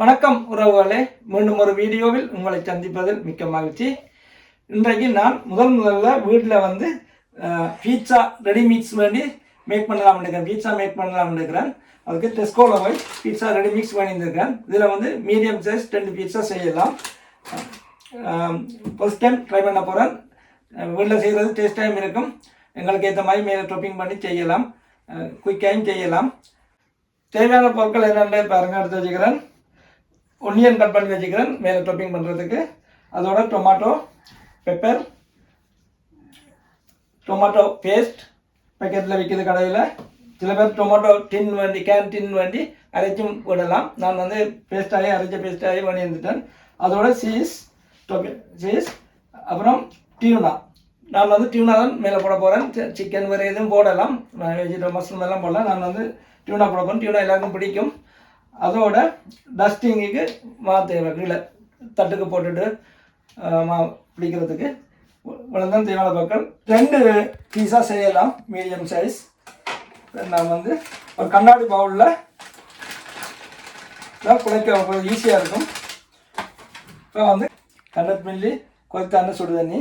வணக்கம் உறவுகளே. மீண்டும் ஒரு வீடியோவில் உங்களை சந்திப்பதில் மிக்க மகிழ்ச்சி. இன்றைக்கு நான் முதல் முதல்ல வீட்டில் வந்து பீட்சா ரெடி மிக்ஸ் வேண்டி மேக் பண்ணலாம் இருக்கிறேன் பீட்சா மேக் பண்ணலாம் இருக்கிறேன் அதுக்கு டெஸ்கோவில் போய் பீட்சா ரெடி மிக்ஸ் பண்ணியிருந்திருக்கேன். இதில் வந்து மீடியம் சைஸ் ரெண்டு பீட்சா செய்யலாம். ஃபஸ்ட் டைம் ட்ரை பண்ண போகிறேன் வீட்டில் செய்கிறது டேஸ்ட் டைம் இருக்கும். எங்களுக்கு ஏற்ற மாதிரி மேலே டாப்பிங் பண்ணி செய்யலாம். குயிக்காயும் செய்யலாம். தேவையான பொருட்கள் என்னென்ன பாருங்க எடுத்து வச்சுக்கிறேன். ஒனியன் கட் பண்ணி வச்சுக்கிறேன். மேலே டொப்பிங் பண்ணுறதுக்கு அதோட டொமாட்டோ பெப்பர் டொமாட்டோ பேஸ்ட் பக்கெட்டில் விற்கிது கடையில். சில பேர் டொமாட்டோ டின் வண்டி கேன் டின் வண்டி அரைச்சும் விடலாம். நான் வந்து பேஸ்டாகி அரைச்ச பேஸ்டாகி பண்ணி இருந்துட்டேன் அதோட சீஸ் டொபி சீஸ் அப்புறம் டியூனா நான் வந்து டியூனா தான் மேலே போட போகிறேன் சிக்கன் வேறு எதுவும் போடலாம். வெஜிடபிள் மஷ்ரூம் எல்லாம் போடலாம் நான் வந்து டியூனா போட போகிறேன் டியூனா எல்லாருக்கும் பிடிக்கும். அதோட டஸ்டிங்குக்கு மா தேவை கீழே தட்டுக்கு போட்டுட்டு மா பிடிக்கிறதுக்கு. இவ்வளோதான் தேவையான பக்கம் ரெண்டு பீஸாக செய்யலாம் மீடியம் சைஸ் நான் வந்து ஒரு கண்ணாடி பவுலில் குழைக்க ஈஸியாக இருக்கும். இப்போ வந்து ஹண்ட்ரட் மில்லி கொதித்தான சுடு தண்ணி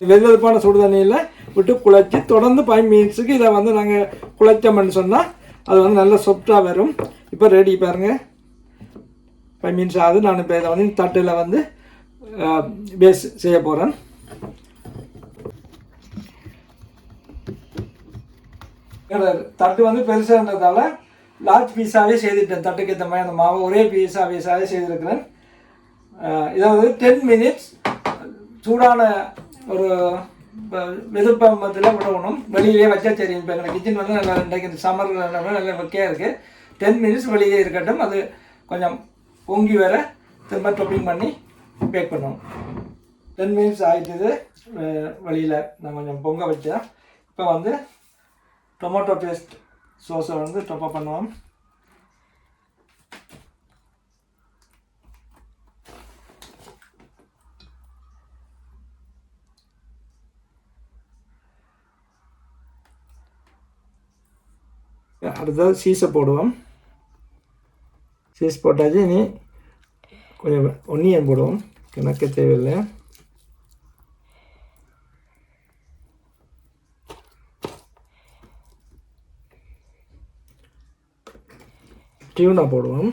வெதுவெதுப்பான சுடு தண்ணியில் விட்டு குழைச்சி தொடர்ந்து ஃபைவ் மினிட்ஸுக்கு இதை வந்து நாங்கள் குழைச்சோம்னு சொன்னால் அது வந்து நல்ல சொப்டாக வரும். இப்போ ரெடி பாருங்க. ஃபைவ் மினிட்ஸ் ஆகுது. நான் இப்போ இதை வந்து தட்டில் வந்து பேஸ் செய்ய போகிறேன் தட்டு வந்து பெருசாகிறதால லார்ஜ் பீஸாகவே செய்துட்டேன். தட்டுக்கு ஏற்ற மாதிரி அந்த மாவு ஒரே பீஸாக பீஸாகவே செய்திருக்கிறேன். இதை வந்து டென் மினிட்ஸ் சூடான ஒரு வெதுப்பம்பத்தில் விடணும். வெளியிலே வச்சா தெரியும். இப்போ எங்கள் கிச்சன் வந்து நல்லா இன்றைக்கு சம்மர் நல்ல வைக்கையாக இருக்குது டென் மினிட்ஸ் வெளியே இருக்கட்டும். அது கொஞ்சம் பொங்கி வர திரும்ப டொப்பிங் பண்ணி பேக் பண்ணுவோம் டென் மினிட்ஸ் ஆகிட்டுது வெளியில் நான் கொஞ்சம் பொங்க வச்சேன் இப்போ வந்து டொமேட்டோ பேஸ்ட் சோஸை வந்து டொப்பப் பண்ணுவோம். அடுத்தது சீஸை போடுவோம். சீஸ் போட்டாச்சு இனி கொஞ்சம் ஒன்னியன் போடுவோம். கணக்கு தேவையில்லை. டியூனா போடுவோம்.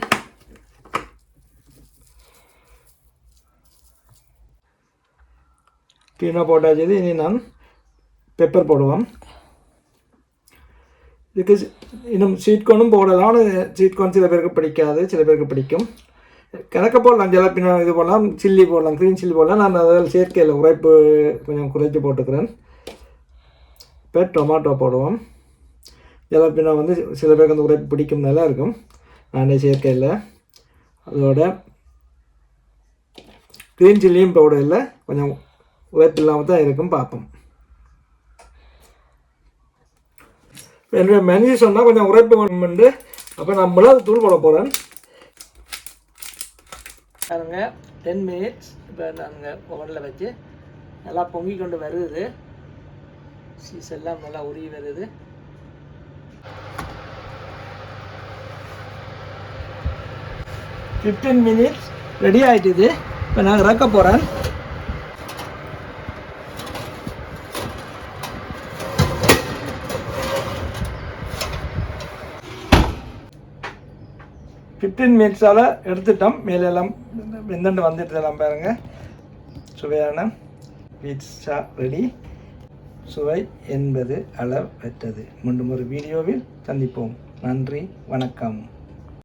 டியூனா போட்டாச்சு இனி நான் பெப்பர் போடுவோம். இதுக்கு இன்னும் ஸ்வீட் போடலாம் ஆனால் சில பேருக்கு பிடிக்காது சில பேருக்கு பிடிக்கும். கணக்க போடலாம் ஜலப்பின இது போடலாம் சில்லி போடலாம் க்ரீன் சில்லி போடலாம். நான் அதில் செயற்கையில் உரைப்பு கொஞ்சம் குறைச்சி போட்டுக்கிறேன். இப்போ டொமாட்டோ போடுவோம். ஜலப்பினா வந்து சில பேருக்கு அந்த உரைப்பு பிடிக்கும் நல்லா இருக்கும். நானே செயற்கையில். அதோட க்ரீன் சில்லியும் போடல கொஞ்சம் உரைப்பு இல்லாமல் தான் இருக்கும் பார்ப்போம். என்னுடைய மெனு சொன்னால் கொஞ்சம் உரைப்பு வேணுமென்று அப்போ நான் மிளகு தூள் போட போகிறேன் பாருங்க டென் மினிட்ஸ் இப்போ நாங்கள் ஓவனில் வச்சு நல்லா பொங்கி கொண்டு வருது. சீஸ் எல்லாம் நல்லா உருகி வருது. ஃபிஃப்டீன் மினிட்ஸ் ரெடி ஆகிட்டுது இப்போ நான் இறக்க போகிறேன் ஃபிஃப்டீன் மினிட்ஸால் எடுத்துட்டோம். மேலே எல்லாம் வெந்தண்டு வந்துட்டு எல்லாம் பாருங்கள் சுவையான பீட்ஸா ரெடி சுவை என்பது அளவற்றது. மீண்டும் ஒரு வீடியோவில் சந்திப்போம். நன்றி வணக்கம்.